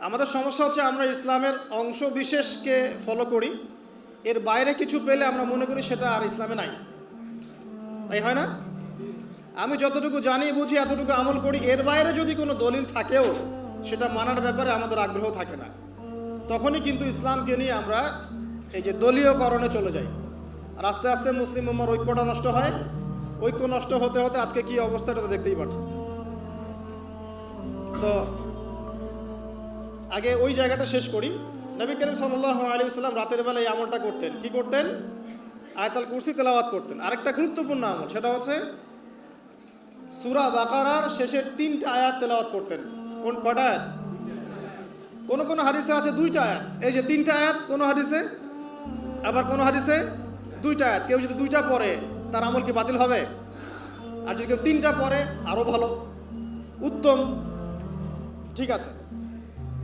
আমাদের সমস্যা হচ্ছে আমরা ইসলামের অংশ বিশেষকে ফলো করি। এর বাইরে কিছু পেলে আমরা মনে করি সেটা আর ইসলামে নাই। তাই হয় না? আমি যতটুকু জানি, বুঝি, এতটুকু আমল করি, এর বাইরে যদি কোনো দলিল থাকেও, সেটা মানার ব্যাপারে আমাদের আগ্রহ থাকে না। তখনই কিন্তু ইসলামকে নিয়ে আমরা এই যে দলীয়করণে চলে যাই। আর আস্তে আস্তে মুসলিম উম্মার ঐক্যটা নষ্ট হয়। ঐক্য নষ্ট হতে হতে আজকে কি অবস্থাটা তো দেখতেই পাচ্ছেন তো আগে ওই জায়গাটা শেষ করি। নবী করিম সাল্লাহ আলী সাল্লাম রাতের বেলা এই আমলটা করতেন। কি করতেন? আয়তাল কুরসি তেলাওয়াত করতেন। আরেকটা গুরুত্বপূর্ণ আমল, সেটা হচ্ছে সুরা বাকারার শেষের তিনটা আয়াত তেলাওয়াত করতেন। কোন কটা আয়াত? কোন কোন হাদিসে আছে দুইটা আয়াত। এই যে তিনটা আয়াত কোন হাদিসে? আবার কোন হাদিসে? দুইটা আয়াত। কেউ যদি দুইটা পরে তার আমল কি বাতিল হবে? আর যদি কেউ তিনটা পরে আরও ভালো। উত্তম। ঠিক আছে।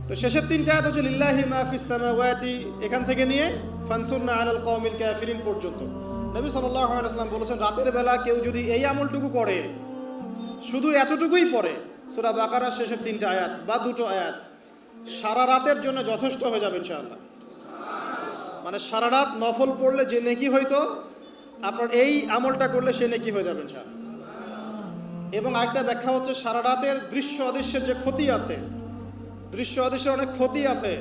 তো শেষের তিনটা আয়াত হচ্ছে, লিল্লাহি মাহফিস সামাওয়াতি এখান থেকে নিয়ে, ফানসুরনা আলাল কওমিল কাফিরিন পর্যন্ত। নবী সাল্লাল্লাহু আলাইহি ওয়াসাল্লাম বলেছেন, রাতের বেলা কেউ যদি এই আমলটুকু করে, শুধু এতটুকুই পড়ে সূরা বাকারার শেষের তিনটা আয়াত বা দুটো আয়াত, সারা রাতের জন্য যথেষ্ট হয়ে যাবে ইনশাআল্লাহ। মানে সারা রাত নফল পড়লে যে নেকি হইতো আপনার এই আমলটা করলে সে নেকি হয়ে যাবে ইনশাআল্লাহ। এবং আরেকটা ব্যাখ্যা হচ্ছে, সারা রাতের দৃশ্য অদৃশ্যের যে ক্ষতি আছে দৃশ্য অদৃশ্যের অনেক ক্ষতি আছে।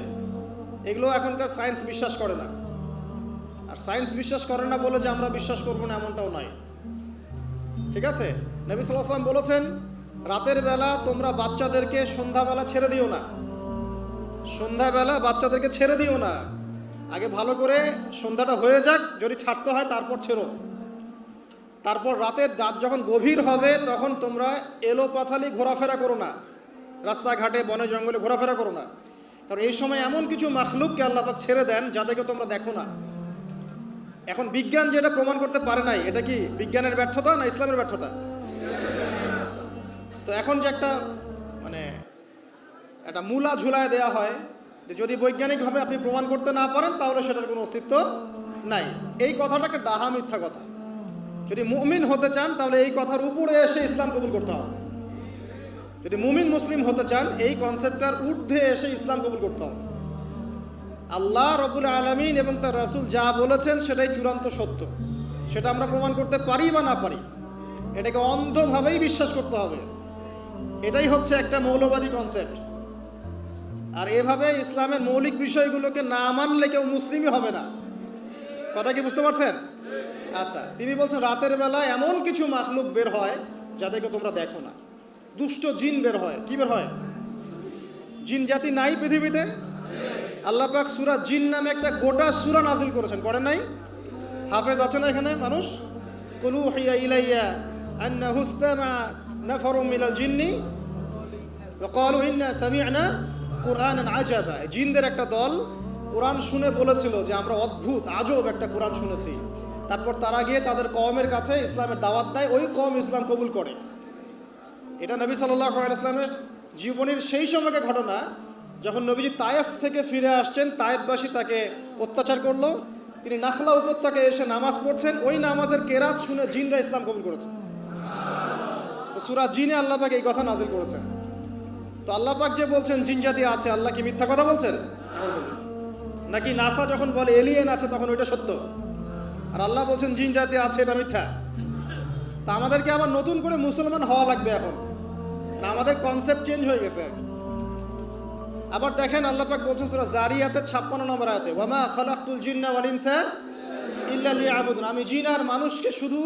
এগুলো এখনকার সায়েন্স বিশ্বাস করে না। আর সায়েন্স বিশ্বাস করে না বলে যে আমরা বিশ্বাস করব না এমনটাও নয়। ঠিক আছে? নবী সাল্লাম বলেছেন, রাতের বেলা তোমরা বাচ্চাদেরকে সন্ধ্যাবেলা ছেড়ে দিও না। সন্ধ্যাবেলা বাচ্চাদেরকে ছেড়ে দিও না। আগে ভালো করে সন্ধ্যাটা হয়ে যাক, যদি ছাড়তে হয় তারপর ছেড়ো। তারপর রাতের রাত যখন গভীর হবে, তখন তোমরা এলো পাথালি ঘোরাফেরা করো না। রাস্তাঘাটে, বনে, জঙ্গলে ঘোরাফেরা করো না। কারণ এই সময় এমন কিছু মাখলুককে আল্লাপাক ছেড়ে দেন, যাদেরকে তোমরা দেখো না। এখন বিজ্ঞান যেটা প্রমাণ করতে পারে নাই, এটা কি বিজ্ঞানের ব্যর্থতা না ইসলামের ব্যর্থতা? তো এখন যে একটা মানে একটা মূলা ঝুলায় দেয়া হয়, যে যদি বৈজ্ঞানিকভাবে আপনি প্রমাণ করতে না পারেন, তাহলে সেটার কোনো অস্তিত্ব নাই। এই কথাটা একটা ডাহা মিথ্যা কথা। যদি মুমিন হতে চান, তাহলে এই কথার উপরে এসে ইসলাম কবুল করতে হবে। যদি মুমিন মুসলিম হতে চান, এই কনসেপ্টটার ঊর্ধ্বে এসে ইসলাম কবুল করতে হবে। আল্লাহ রবুল আলমিন এবং তার রাসুল যা বলেছেন, সেটাই চূড়ান্ত সত্য। সেটা আমরা প্রমাণ করতে পারি বা না পারি, এটাকে অন্ধভাবেই বিশ্বাস করতে হবে। এটাই হচ্ছে একটা মৌলবাদী কনসেপ্ট আর এভাবে ইসলামের মৌলিক বিষয়গুলোকে না মানলে কেউ মুসলিমই হবে না। কথা কি বুঝতে পারছেন? আচ্ছা তিনি বলছেন, রাতের বেলা এমন কিছু মাখলুক বের হয় যাদেরকে তোমরা দেখো না। দুষ্ট জিন বের হয় কি বের হয় জিন জাতি নাই পৃথিবীতে আল্লাহ পাক সুরা জিন নামে একটা গোটা সুরা নাজিল করেছেন করেন নাই হাফেজ আছে না এখানে মানুষ কুলু হিয়া ইলাইয়া আন্না হুস্তামা নাফারু মিনাল জিন্নি وقالوا إنا سمعنا قرآنا عجبا জিনদের একটা দল কোরআন শুনে বলেছিল যে আমরা অদ্ভুত আজব একটা কোরআন শুনেছি তারপর তারা গিয়ে তাদের কওমের কাছে ইসলামের দাওয়াত দেয় ওই কম ইসলাম কবুল করে এটা নবী সাল্লাহ জীবনের সেই সময়কে ঘটনা, যখন নবীজি তায়েফ থেকে ফিরে আসছেন, তায়েফবাসী তাকে অত্যাচার করল, তিনি নাখলা উপত্যকে এসে নামাজ পড়ছেন, ওই নামাজের কেরাত শুনে জিনরা ইসলাম কবুল করেছে। সুরা জিনে আল্লাহ পাক এই কথা নাজিল করেছেন। তো আল্লাহ পাক যে বলছেন, জিন জাতি আছে, আল্লাহ কি মিথ্যা কথা বলছেন? নাকি নাসা যখন বলে এলিয়েন আছে, তখন ওইটা সত্য? আর আল্লাহ বলছেন, জিন জাতি আছে, এটা মিথ্যা। তা আমাদেরকে আবার নতুন করে মুসলমান হওয়া লাগবে এখন। না, আমাদের কনসেপ্ট চেঞ্জ হয়ে গেছে আর। আবার দেখেন আল্লাহ পাক বলছেন সূরা জারিয়াতের 56 নম্বর আয়াতে, ওয়ামা খালাকতুল জিন্না ওয়াল ইনসা ইল্লা লিয়াবুদুন। আমি জিন আর মানুষকে শুধু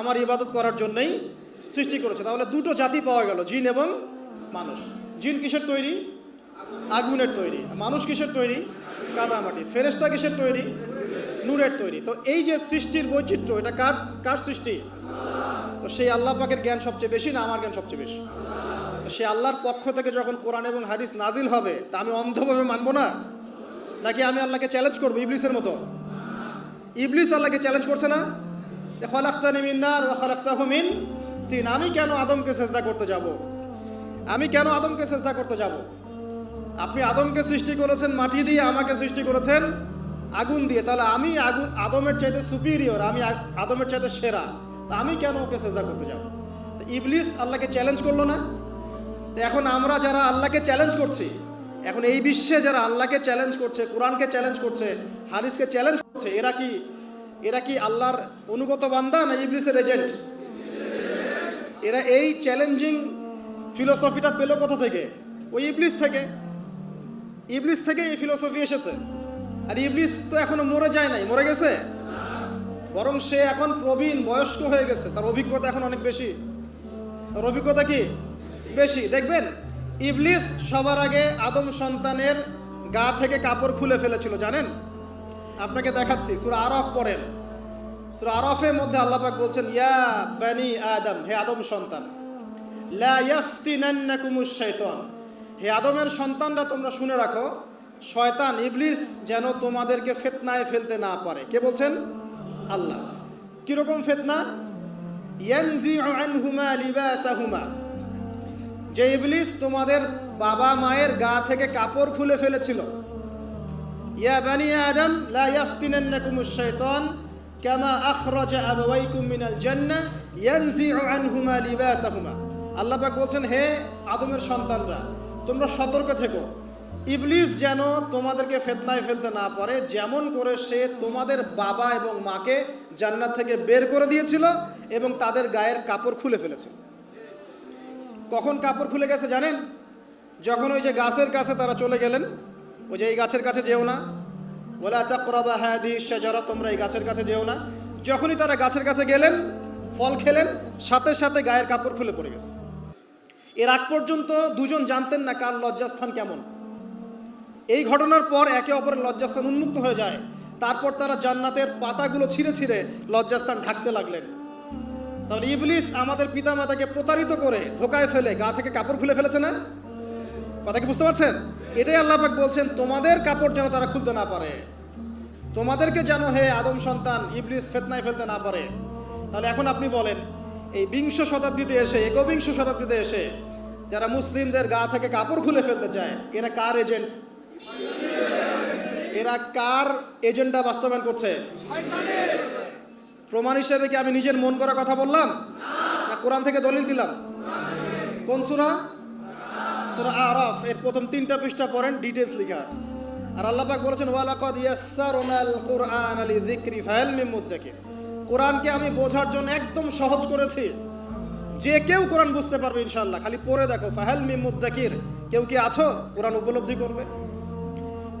আমার ইবাদত করার জন্যই সৃষ্টি করেছে। তাহলে দুটো জাতি পাওয়া গেল, জিন এবং মানুষ। জিন কিসের তৈরি? আগুনের তৈরি। মানুষ কিসের তৈরি? কাদামাটি। ফেরেস্তা কিসের তৈরি? নূরের তৈরি। তো এই যে সৃষ্টির বৈচিত্র্য, এটা কার কার সৃষ্টি? তো সেই আল্লাহ পাকের জ্ঞান সবচেয়ে বেশি না আমার জ্ঞান সবচেয়ে বেশি? তো সে আল্লাহর পক্ষ থেকে যখন কোরআন এবং হাদিস নাজিল হবে, তা আমি অন্ধভাবে মানবো না? নাকি আমি আল্লাহকে চ্যালেঞ্জ করব ইবলিসের মতো? ইবলিস আল্লাহকে চ্যালেঞ্জ করছে না? মিন তিন। আমি কেন আদমকে চেষ্টা করতে যাব? আমি কেন আদমকে চেষ্টা করতে যাব? আপনি আদমকে সৃষ্টি করেছেন মাটি দিয়ে, আমাকে সৃষ্টি করেছেন আগুন দিয়ে। তাহলে আমি আগুন আদমের চাইতে সুপিরিয়র আমি আদমের চাইতে সেরা। তা আমি কেন ওকে চেষ্টা করতে যাব? ইবলিস আল্লাহকে চ্যালেঞ্জ করল না? তো এখন আমরা যারা আল্লাহকে চ্যালেঞ্জ করছি, এখন এই বিশ্বে যারা আল্লাহকে চ্যালেঞ্জ করছে, কোরআনকে চ্যালেঞ্জ করছে, হাদিসকে চ্যালেঞ্জ করছে, এরা কি এরা কি আল্লাহর অনুগত বান্দা না ইবলিসের এজেন্ট এরা এই চ্যালেঞ্জিং ফিলোসফিটা পেল কোথা থেকে? ওই ইবলিস থেকে। ইবলিস থেকে এই ফিলোসফি এসেছে। আর ইবলিস তো এখনও মরে যায় নাই, মরে গেছে? বরং সে এখন প্রবীণ, বয়স্ক হয়ে গেছে। তার অভিজ্ঞতা এখন অনেক বেশি। তার অভিজ্ঞতা কি? বেশি। দেখবেন, ইবলিস সবার আগে আদম সন্তানের গা থেকে কাপড় খুলে ফেলেছিল, জানেন? আপনাকে দেখাচ্ছি, সুরা আরফ পড়েন। সুরা আরফের মধ্যে আল্লাহ পাক বলছেন, ইয়া বানি আদম, হে আদম সন্তান, লা ইয়াফতিনান্নাকুমুশ শাইতান। হে আদমের সন্তানরা, তোমরা শুনে রাখো, শয়তান, ইবলিস যেন তোমাদেরকে ফিতনায় ফেলতে না পারে। কে বলছেন? আল্লাহ। কীরকম ফিতনা? ইয়ানজিউ আনহুমা লিবাসাহুমা। যে ইবলিস তোমাদের বাবা মায়ের গা থেকে কাপড় খুলে ফেলেছিল। ইয়া বানি আদম, লা ইয়াফতিনান্নাকুমুশ শাইতান, কামা আখরাজা আবাওয়াইকুম মিনাল জান্নাহ ইয়ানজিউ আনহুমা লিবাসাহুমা। আল্লাহ পাক বলছেন, হে আদমের সন্তানরা, তোমরা সতর্ক থেকো। ইবলিস যেন তোমাদেরকে ফেতনায় ফেলতে না পারে, যেমন করে সে তোমাদের বাবা এবং মাকে জান্নাত থেকে বের করে দিয়েছিল এবং তাদের গায়ের কাপড় খুলে ফেলেছিল। কখন কাপড় খুলে গেছে জানেন? যখন ওই যে গাছের কাছে তারা চলে গেলেন ওই যে এই গাছের কাছে যেও না। বলে চাকরাবা হ্যাঁ দি যারা তোমরা এই গাছের কাছে যেও না। যখনই তারা গাছের কাছে গেলেন, ফল খেলেন, সাথে সাথে গায়ের কাপড় খুলে পড়ে গেছে। এর আগ পর্যন্ত দুজন জানতেন না কার লজ্জাস্থান কেমন। এই ঘটনার পর একে অপরের লজ্জাস্থান উন্মুক্ত হয়ে যায়। তারপর তারা জান্নাতের পাতাগুলো ছিঁড়ে ছিঁড়ে লজ্জাস্থান ঢাকতে লাগলেন। তাহলে ইবলিস আমাদের পিতামাতাকে প্রতারিত করে ধোকায় ফেলে, গা থেকে কাপড় খুলে ফেলেছে না? কথা কি বুঝতে পারছেন? এটাই আল্লাহ পাক বলছেন, তোমাদের কাপড় যেন তারা খুলতে না পারে। তোমাদেরকে যেন হে আদম সন্তান, ইবলিস ফেতনায় ফেলতে না পারে। তাহলে এখন আপনি বলেন, এই বিংশ শতাব্দীতে এসে, একবিংশ শতাব্দীতে এসে যারা মুসলিমদের গা থেকে কাপড় খুলে ফেলতে চায়, এরা কার এজেন্ট? এরা কার এজেন্ডা বাস্তবায়ন করছে? প্রমাণ হিসেবে কি আমি নিজের মন করা কথা বললাম? না, কোরআন থেকে দলিল দিলাম? কোন সুরা? সুরা আরফ, এর প্রথম তিনটা পৃষ্ঠা পড়েন ডিটেলস লেখা আছে। আর আল্লাহ পাক বলেছেন, ওয়ালাকাদ ইয়াসসারনাল কুরআন লিযিকরি ফাহাল মিন মুদ্দাকির। কোরআনকে আমি বোঝার জন্য একদম সহজ করেছি। যে কেউ কোরআন বুঝতে পারবে ইনশাআল্লাহ। খালি পড়ে দেখো ফাহাল মিন মুদ্দাকির। কেউ কি আছো? কোরআন উপলব্ধি করবে?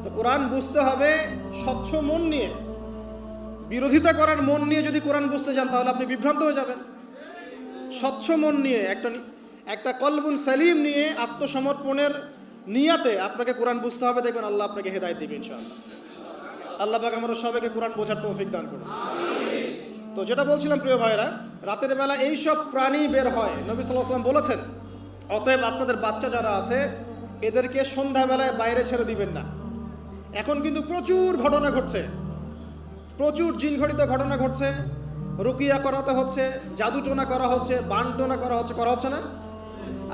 তো কোরআন বুঝতে হবে স্বচ্ছ মন নিয়ে। বিরোধিতা করার মন নিয়ে যদি কোরআন বুঝতে চান তাহলে আপনি বিভ্রান্ত হয়ে যাবেন। স্বচ্ছ মন নিয়ে, একটা একটা কলবুন সালিম নিয়ে আত্মসমর্পণের নিয়াতে আপনাকে কোরআন বুঝতে হবে, দেখবেন আল্লাহ আপনাকে হেদায়ত দিবে ইনশাআল্লাহ। আল্লাহ পাক আমরা সবাইকে কোরআন বোঝার তৌফিক দান করুন। তো যেটা বলছিলাম, প্রিয় ভাইরা রাতের বেলা এই সব প্রাণী বের হয়, নবী সাল্লাম বলেছেন, অতএব আপনাদের বাচ্চা যারা আছে, এদেরকে সন্ধ্যাবেলায় বাইরে ছেড়ে দিবেন না। এখন কিন্তু প্রচুর ঘটনা ঘটছে। প্রচুর জিনঘটিত ঘটনা ঘটছে। রুকিয়া করাতে হচ্ছে, জাদুটোনা করা হচ্ছে, বানটোনা করা হচ্ছে করা হচ্ছে না।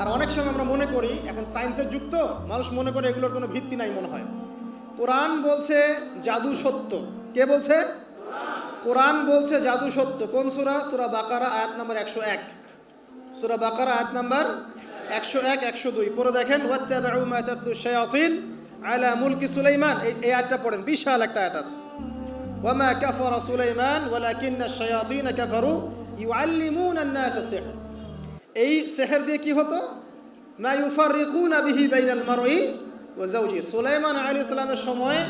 আর অনেক সময় আমরা মনে করি, এখন সায়েন্সের যুক্ত, মানুষ মনে করে এগুলোর কোনো ভিত্তি নাই মনে হয়। কোরআন বলছে জাদু সত্য। কে বলছে? কোরআন বলছে জাদু সত্য। কোন সুরা? সুরা বাকারা, আয়াত নাম্বার একশো এক। সুরা বাকারা, আয়াত নাম্বার একশো এক, একশো দুই। পরে দেখেন শায়াতিন আলা মুলকি সুলাইমান। এই আয়াতটা পড়েন। বিশাল একটা আয়াত আছে। ওয়ামা কাফারা সুলাইমান ওয়ালাকিন্না শায়াতিন কাফারু ইউআল্লিমুনা আন-নাস সিহর এই সেহের দিয়ে কি হতো? মা ইউফাররিকুনা বিহি বাইনাল মারই ওয়া যাওজি। সুলাইমান আলাইহিস সালামের সময়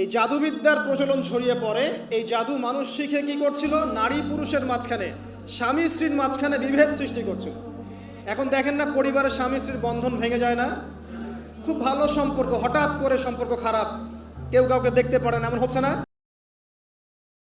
এই জাদুবিদ্যার প্রচলন ছড়িয়ে পড়ে। এই জাদু মানুষ শিখে কি করছিল? নারী পুরুষের মাঝখানে, স্বামী স্ত্রীর মাঝখানে বিভেদ সৃষ্টি করছিল। এখন দেখেন না, পরিবারের স্বামী স্ত্রীর বন্ধন ভেঙে যায় না? খুব ভালো সম্পর্ক, হঠাৎ করে সম্পর্ক খারাপ। কেউ কাউকে দেখতে পারে না এমন হচ্ছে না?